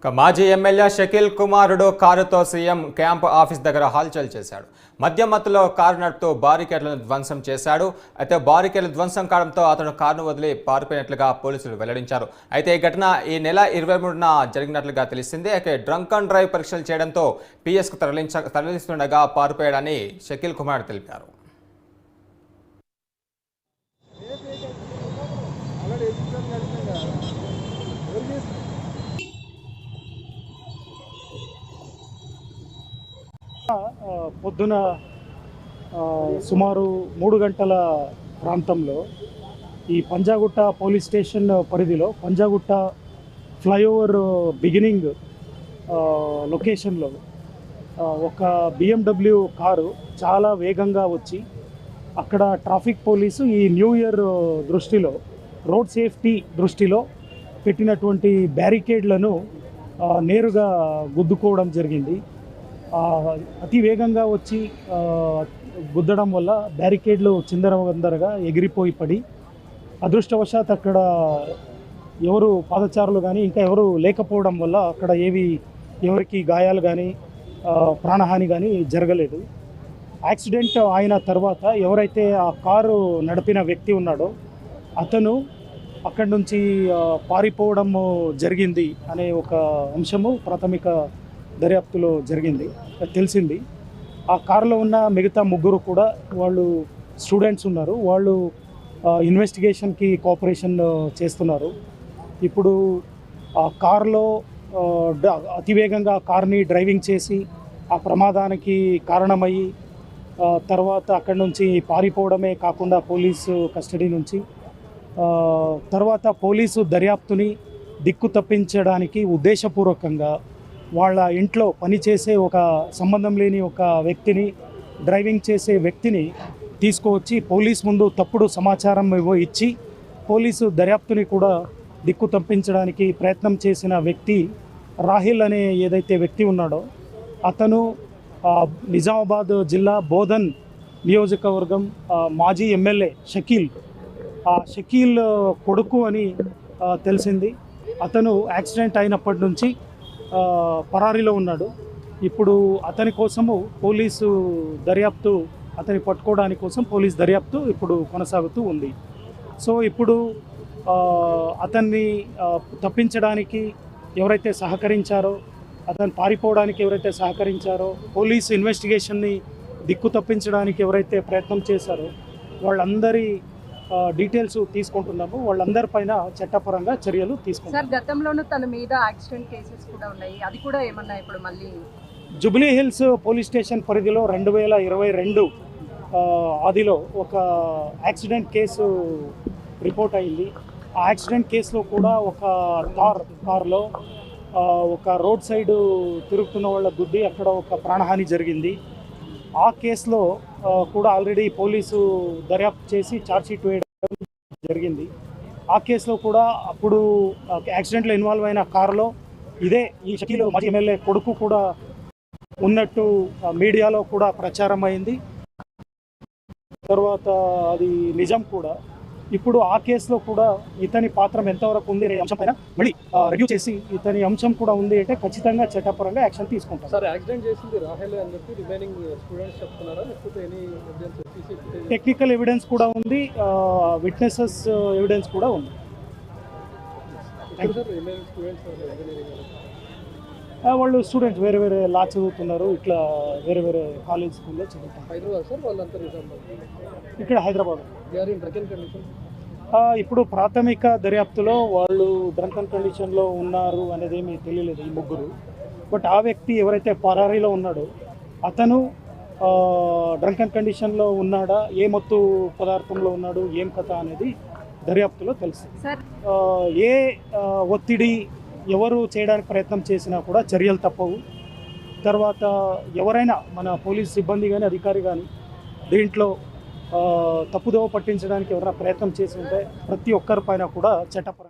ఇక మాజీ ఎమ్మెల్యే షకీల్ కుమారుడు కారుతో సీఎం క్యాంప్ ఆఫీస్ దగ్గర హల్చల్ చేశాడు. మధ్య మత్తులో కారు నడుపుతూ బారికేడ్లను ధ్వంసం చేశాడు. అయితే బారికేడ్లు ధ్వంసం కావడంతో అతను కారును వదిలి పారిపోయినట్లుగా పోలీసులు వెల్లడించారు. అయితే ఈ ఘటన ఈ నెల ఇరవై మూడున జరిగినట్లుగా తెలిసింది. అయితే డ్రంక్ అండ్ డ్రైవ్ పరీక్షలు చేయడంతో పిఎస్కు తరలించ తరలిస్తుండగా పారిపోయాడని షకీల్ కుమార్ తెలిపారు. పొద్దున సుమారు మూడు గంటల ప్రాంతంలో ఈ పంజాగుట్ట పోలీస్ స్టేషన్ పరిధిలో పంజాగుట్ట ఫ్లైఓవర్ బిగినింగ్ లొకేషన్లో ఒక బిఎండబ్ల్యూ కారు చాలా వేగంగా వచ్చి అక్కడ ట్రాఫిక్ పోలీసు ఈ న్యూ ఇయర్ దృష్టిలో రోడ్ సేఫ్టీ దృష్టిలో పెట్టినటువంటి బ్యారికేడ్లను నేరుగా గుద్దుకోవడం జరిగింది. అతి వేగంగా వచ్చి గుద్దడం వల్ల బ్యారికేడ్లు చిందరవందరగా ఎగిరిపోయి పడి అదృష్టవశాత్ అక్కడ ఎవరు పాదచారులు కానీ ఇంకా ఎవరు లేకపోవడం వల్ల అక్కడ ఏవి ఎవరికి గాయాలు కానీ ప్రాణహాని కానీ జరగలేదు. యాక్సిడెంట్ అయిన తర్వాత ఎవరైతే ఆ కారు నడిపిన వ్యక్తి ఉన్నాడో అతను అక్కడి నుంచి పారిపోవడము పారిపోవడం జరిగింది అనే ఒక అంశము ప్రాథమిక దర్యాప్తులో జరిగింది తెలిసింది. ఆ కారులో ఉన్న మిగతా ముగ్గురు కూడా వాళ్ళు స్టూడెంట్స్ ఉన్నారు. వాళ్ళు ఇన్వెస్టిగేషన్కి కోఆపరేషన్ చేస్తున్నారు. ఇప్పుడు ఆ కారులో అతివేగంగా కార్ని డ్రైవింగ్ చేసి ఆ ప్రమాదానికి కారణమయ్యి తర్వాత అక్కడి నుంచి పారిపోవడమే కాకుండా పోలీసు కస్టడీ నుంచి తర్వాత పోలీసు దర్యాప్తుని దిక్కు తప్పించడానికి ఉద్దేశపూర్వకంగా వాళ్ళ ఇంట్లో పనిచేసే ఒక సంబంధం లేని ఒక వ్యక్తిని డ్రైవింగ్ చేసే వ్యక్తిని తీసుకువచ్చి పోలీస్ ముందు తప్పుడు సమాచారం ఏవో ఇచ్చి పోలీసు దర్యాప్తుని కూడా దిక్కు తప్పించడానికి ప్రయత్నం చేసిన వ్యక్తి రాహిల్ అనే ఏదైతే వ్యక్తి ఉన్నాడో అతను నిజామాబాద్ జిల్లా బోధన్ నియోజకవర్గం మాజీ ఎమ్మెల్యే షకీల్. ఆ షకీల్ కొడుకు అని తెలిసింది. అతను యాక్సిడెంట్ అయినప్పటి నుంచి పరారీలో ఉన్నాడు. ఇప్పుడు అతని కోసము పోలీసు దర్యాప్తు అతని పట్టుకోవడానికి కోసం పోలీస్ దర్యాప్తు ఇప్పుడు కొనసాగుతూ ఉంది. సో ఇప్పుడు అతన్ని తప్పించడానికి ఎవరైతే సహకరించారో అతను పారిపోవడానికి ఎవరైతే సహకరించారో పోలీసు ఇన్వెస్టిగేషన్ని దిక్కు తప్పించడానికి ఎవరైతే ప్రయత్నం చేశారో వాళ్ళందరి డీటెయిల్స్ తీసుకుంటున్నాము. వాళ్ళందరిపైన చట్టపరంగా చర్యలు తీసుకుంటాం గతంలోనూ తన మీద యాక్సిడెంట్ కేసెస్ కూడా ఉన్నాయి. అది కూడా ఏమన్నా ఇప్పుడు మళ్ళీ జుబ్లీ హిల్స్ పోలీస్ స్టేషన్ పరిధిలో రెండు వేల ఇరవై రెండు ఆదిలో ఒక యాక్సిడెంట్ కేసు రిపోర్ట్ అయింది. ఆ యాక్సిడెంట్ కేసులో కూడా ఒక కార్ కార్లో ఒక రోడ్ సైడ్ తిరుగుతున్న వాళ్ళ గుద్ది అక్కడ ఒక ప్రాణహాని జరిగింది. ఆ కేసులో కూడా ఆల్రెడీ పోలీసు దర్యాప్తు చేసి ఛార్జ్షీట్ వేయడం జరిగింది. ఆ కేసులో కూడా అప్పుడు యాక్సిడెంట్లో ఇన్వాల్వ్ అయిన కారులో ఇదే ఈ షకీలో మాజీ ఎమ్మెల్యే కొడుకు కూడా ఉన్నట్టు మీడియాలో కూడా ప్రచారం అయింది. తర్వాత అది నిజం కూడా. ఇప్పుడు ఆ కేసులో కూడా ఇతని పాత్ర ఎంతవరకు ఉంది అనే అంశం పైన మళ్ళీ రివ్యూ చేసి ఇతని అంశం కూడా ఉంది అంటే ఖచ్చితంగా చట్టపరంగా యాక్షన్ తీసుకుంటాం సార్ యాక్సిడెంట్ చేసింది రాహెల్ అని చెప్పి రిమైనింగ్ స్టూడెంట్స్ చెప్తున్నారా? లేకపోతే ఎనీ ఎవిడెన్స్ టెక్నికల్ ఎవిడెన్స్ కూడా ఉంది విట్నెసెస్ ఎవిడెన్స్ కూడా ఉంది. ఇంజనీరింగ్ ఆ, వాళ్ళు స్టూడెంట్స్ వేరే వేరే లా చదువుతున్నారు. ఇట్లా వేరే వేరే కాలేజ్ స్కూల్లో చదువుతున్నారు హైదరాబాద్ సార్? వాళ్ళంతా నిజామాబాద్ ఇక్కడ హైదరాబాద్. ఇప్పుడు ప్రాథమిక దర్యాప్తులో వాళ్ళు డ్రంకన్ కండిషన్లో ఉన్నారు అనేది ఏమీ తెలియలేదు ఈ ముగ్గురు. బట్ ఆ వ్యక్తి ఎవరైతే పరారీలో ఉన్నాడో అతను డ్రంకన్ కండిషన్లో ఉన్నాడా ఏ మత్తు పదార్థంలో ఉన్నాడు ఏం కథ అనేది దర్యాప్తులో తెలుస్తుంది సార్. ఆ, ఏ ఒత్తిడి ఎవరు చేయడానికి ప్రయత్నం చేసినా కూడా చర్యలు తప్పవు. తర్వాత ఎవరైనా మన పోలీస్ సిబ్బంది కానీ అధికారి కానీ దీంట్లో తప్పుదోవ పట్టించడానికి ఎవరైనా ప్రయత్నం చేసి ఉంటే ప్రతి ఒక్కరి పైన కూడా చట్టపరంగా